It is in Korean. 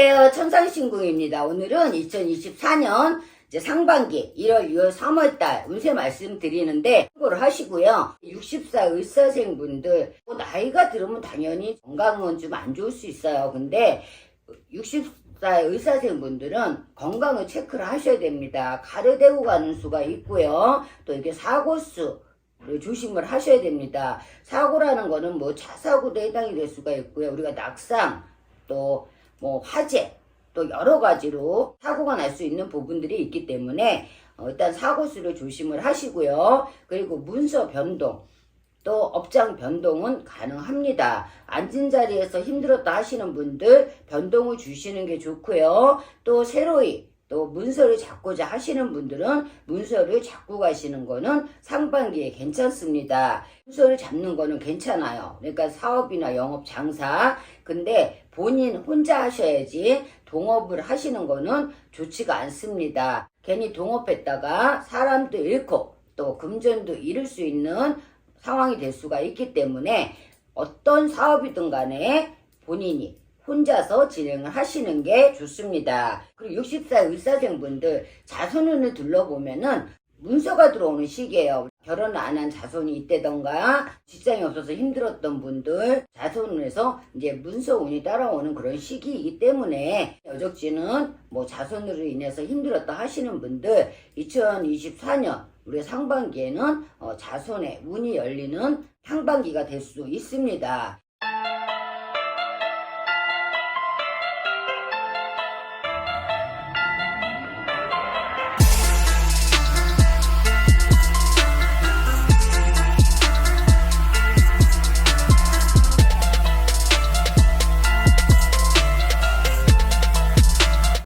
안녕하세요. 천상신궁입니다. 오늘은 2024년 이제 상반기 1월, 2월, 3월달 운세 말씀드리는데 참고를 하시고요. 60살 의사생분들 뭐 나이가 들으면 당연히 건강은 좀 안 좋을 수 있어요. 근데 60살 의사생분들은 건강을 체크를 하셔야 됩니다. 가르대고 가는 수가 있고요. 또 이게 사고수 를 조심을 하셔야 됩니다. 사고라는 거는 뭐 차사고도 해당이 될 수가 있고요. 우리가 낙상, 또 뭐 화재, 또 여러 가지로 사고가 날 수 있는 부분들이 있기 때문에 어, 일단 사고 수를 조심을 하시고요. 그리고 문서 변동, 또 업장 변동은 가능합니다. 앉은 자리에서 힘들었다 하시는 분들 변동을 주시는 게 좋고요. 또 새로이 또 문서를 잡고자 하시는 분들은 문서를 잡고 가시는 거는 상반기에 괜찮습니다. 문서를 잡는 거는 괜찮아요. 그러니까 사업이나 영업 장사. 근데 본인 혼자 하셔야지 동업을 하시는 거는 좋지가 않습니다. 괜히 동업했다가 사람도 잃고 또 금전도 잃을 수 있는 상황이 될 수가 있기 때문에 어떤 사업이든 간에 본인이 혼자서 진행을 하시는 게 좋습니다. 그리고 60살 의사생분들 자손운을 둘러보면은 문서가 들어오는 시기예요. 결혼을 안한 자손이 있다던가 직장이 없어서 힘들었던 분들 자손운에서 이제 문서운이 따라오는 그런 시기이기 때문에 여적지는 뭐 자손으로 인해서 힘들었다 하시는 분들 2024년 우리 상반기에는 어, 자손의 운이 열리는 상반기가 될 수 있습니다.